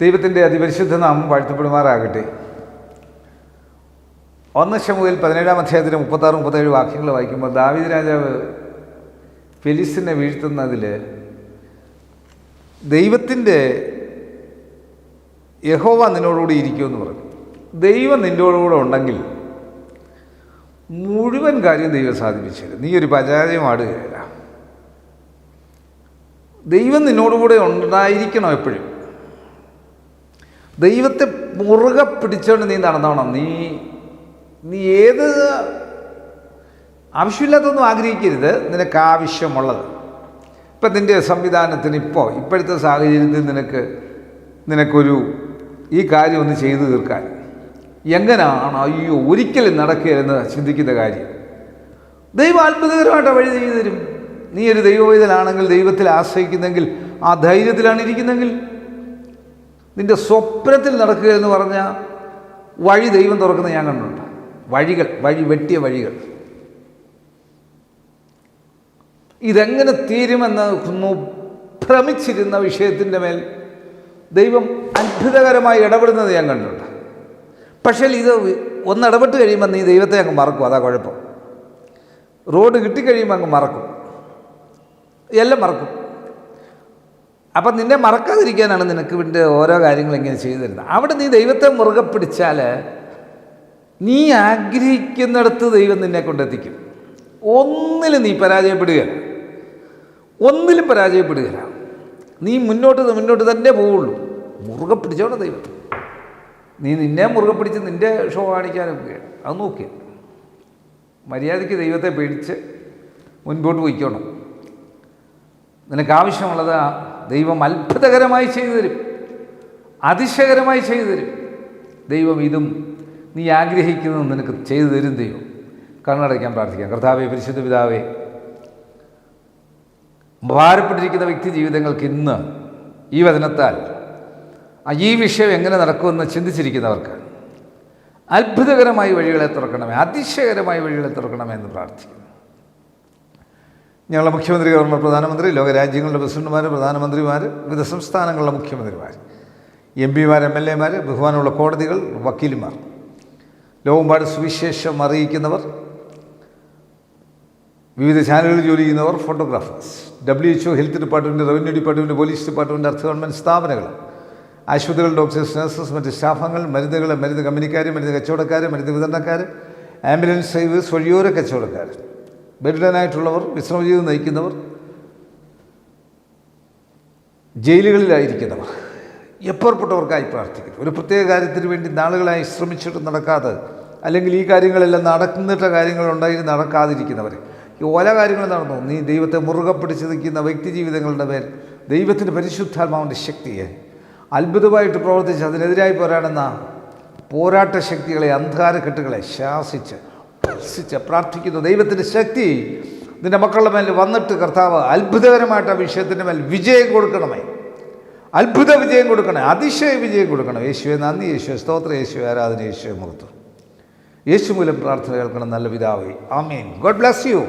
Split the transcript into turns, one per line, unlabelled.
ദൈവത്തിന്റെ അതിപരിശുദ്ധ നാമം വാഴ്ത്തപ്പെടുമാറാകട്ടെ. ഒന്ന് ശമുവിൽ പതിനേഴാം അധ്യായത്തിന് മുപ്പത്താറ് മുപ്പത്തേഴ് വാക്യങ്ങൾ വായിക്കുമ്പോൾ ദാവിദ് രാജാവ് ഫെലിസിനെ വീഴ്ത്തുന്നതിൽ ദൈവത്തിന്റെ യഹോവ നിന്നോടുകൂടി ഇരിക്കുമെന്ന് പറഞ്ഞു. ദൈവം നിന്നോടുകൂടെ ഉണ്ടെങ്കിൽ മുഴുവൻ കാര്യം ദൈവം സാധിപ്പിച്ചു തരും. നീ ഒരു പരാജയം ആടുകയല്ല. ദൈവം നിന്നോടുകൂടെ ഉണ്ടായിരിക്കണം എപ്പോഴും. ദൈവത്തെ മുറുകെ പിടിച്ചുകൊണ്ട് നീ നടന്നോണം. നീ നീ ഏത് ആവശ്യമില്ലാത്തൊന്നും ആഗ്രഹിക്കരുത്. നിനക്ക് ആവശ്യമുള്ളത്. ഇപ്പം നിന്റെ സംവിധാനത്തിന് ഇപ്പോൾ ഇപ്പോഴത്തെ സാഹചര്യത്തിൽ നിനക്ക് നിനക്കൊരു ഈ കാര്യം ഒന്ന് ചെയ്തു തീർക്കാൻ. എങ്ങനെയാണ് അയ്യോ ഒരിക്കലും നടക്കുകയെന്ന് ചിന്തിക്കുന്ന കാര്യം. ദൈവം അത്ഭുതകരമായിട്ട് വഴി ചെയ്തു തരും. നീ ഒരു ദൈവവേദനാണെങ്കിൽ ദൈവത്തിൽ ആശ്രയിക്കുന്നെങ്കിൽ ആ ധൈര്യത്തിലാണ് ഇരിക്കുന്നെങ്കിൽ. നിന്റെ സ്വപ്നത്തിൽ നടക്കുക എന്ന് പറഞ്ഞാൽ വഴി ദൈവം തുറക്കുന്ന ഞാൻ കണ്ടിട്ടുണ്ട്. വഴികൾ വഴി വെട്ടിയ വഴികൾ. ഇതെങ്ങനെ തീരുമെന്ന് ഭ്രമിച്ചിരുന്ന വിഷയത്തിന്റെ മേൽ ദൈവം അത്ഭുതകരമായി ഇടപെടുന്നത് ഞാൻ കണ്ടിട്ടുണ്ട്. പക്ഷേ ഇത് ഒന്ന് ഇടപെട്ട് കഴിയുമ്പോൾ നീ ദൈവത്തെ അങ്ങ് മറക്കും. അതാ കുഴപ്പം. റോഡ് കിട്ടിക്കഴിയുമ്പോൾ അങ്ങ് മറക്കും. എല്ലാം മറക്കും. അപ്പം നിന്നെ മറക്കാതിരിക്കാനാണ് നിനക്ക് വേണ്ടി ഓരോ കാര്യങ്ങൾ ഇങ്ങനെ ചെയ്തു തരുന്നത് അവിടെ നീ ദൈവത്തെ മുറുകെ പിടിച്ചാൽ നീ ആഗ്രഹിക്കുന്നിടത്ത് ദൈവം നിന്നെ കൊണ്ടെത്തിക്കും. ഒന്നിലും നീ പരാജയപ്പെടുക ഒന്നിലും പരാജയപ്പെടുകയില്ല. നീ മുന്നോട്ട് മുന്നോട്ട് തന്നെ പോവുള്ളൂ. മുറുകെ പിടിച്ചോടെ ദൈവം. നീ നിന്നെ മുറുകെ പിടിച്ച് നിന്റെ ഷോ കാണിക്കാനൊക്കെ അത് നോക്കിയാൽ മര്യാദയ്ക്ക് ദൈവത്തെ പേടിച്ച് മുൻപോട്ട് പോയിക്കോണം നിനക്ക് ആവശ്യമുള്ളത് ദൈവം അത്ഭുതകരമായി ചെയ്തു തരും അതിശയകരമായി ചെയ്തു തരും ദൈവം ഇതും നീ ആഗ്രഹിക്കുന്നത് നിനക്ക് ചെയ്തു തരും ദൈവം. കണ്ണടയ്ക്കാൻ പ്രാർത്ഥിക്കാം. കർത്താവെ പരിശുദ്ധ പിതാവേ ഭാരപ്പെട്ടിരിക്കുന്ന വ്യക്തി ജീവിതങ്ങൾക്ക് ഇന്ന് ഈ വചനത്താൽ ഈ വിഷയം എങ്ങനെ നടക്കുമെന്ന് ചിന്തിച്ചിരിക്കുന്നവർക്ക് അത്ഭുതകരമായി വഴികളെ തുറക്കണമേ അതിശയകരമായി വഴികളെ തുറക്കണമേ എന്ന് പ്രാർത്ഥിക്കുന്നു. ഞങ്ങളുടെ മുഖ്യമന്ത്രി ഗവർണർ പ്രധാനമന്ത്രി ലോകരാജ്യങ്ങളുടെ പ്രസിഡന്റുമാർ പ്രധാനമന്ത്രിമാർ വിവിധ സംസ്ഥാനങ്ങളുടെ മുഖ്യമന്ത്രിമാർ എം പിമാർ എം എൽ എമാർ ബഹുമാനമുള്ള കോടതികൾ വക്കീലുമാർ ലോകമ്പാട് സുവിശേഷം അറിയിക്കുന്നവർ വിവിധ ചാനലുകളിൽ ജോലി ചെയ്യുന്നവർ photographers W H O health department revenue department police department അർത്ഥ ഗവൺമെന്റ് സ്ഥാപനങ്ങൾ ആശുപത്രികൾ ഡോക്ടേഴ്സ് നഴ്സസ് മറ്റ് സ്റ്റാഫുകൾ മരുന്നുകൾ മരുന്ന് കമ്പനിക്കാർ മരുന്ന് കച്ചവടക്കാർ മരുന്ന് വിതരണക്കാർ ആംബുലൻസ് സർവീസ് വഴിയോര കച്ചവടക്കാർ ബെഡിഡനായിട്ടുള്ളവർ ചെയ്ത് നയിക്കുന്നവർ ജയിലുകളിലായിരിക്കുന്നവർ എപ്പുറപ്പെട്ടവർക്കായി പ്രാർത്ഥിക്കുന്നു. ഒരു പ്രത്യേക കാര്യത്തിന് വേണ്ടി നാളുകളായി ശ്രമിച്ചിട്ട് നടക്കാതെ അല്ലെങ്കിൽ ഈ കാര്യങ്ങളെല്ലാം നടക്കുന്നിട്ട കാര്യങ്ങളുണ്ടായി നടക്കാതിരിക്കുന്നവർ ഈ ഓല കാര്യങ്ങൾ നടന്നു. നീ ദൈവത്തെ മുറുകെ പിടിച്ച് നിൽക്കുന്ന വ്യക്തി ജീവിതങ്ങളുടെ മേൽ ദൈവത്തിന്റെ പരിശുദ്ധാത്മാവിന്റെ ശക്തിയെ അത്ഭുതമായിട്ട് പ്രവർത്തിച്ച് അതിനെതിരായി പോരാടുന്ന പോരാട്ട ശക്തികളെ അന്ധകാരക്കെട്ടുകളെ ശാസിച്ച് ഭത്സിച്ച് പ്രാർത്ഥിക്കുന്നു ദൈവത്തിന്റെ ശക്തി നിന്റെ മക്കളുടെ മേൽ വന്നിട്ട് കർത്താവ് അത്ഭുതകരമായിട്ട് ആ വിഷയത്തിന്റെ മേൽ വിജയം കൊടുക്കണമേ. അത്ഭുത വിജയം കൊടുക്കണേ അതിശയ വിജയം കൊടുക്കണം യേശുവെ നന്ദി യേശുവെ സ്തോത്ര യേശുവെ ആരാധന യേശുവെ മുഹത്വം യേശു മൂലം പ്രാർത്ഥന കേൾക്കണം നല്ല പിതാവേ. ആമീൻ. God bless you.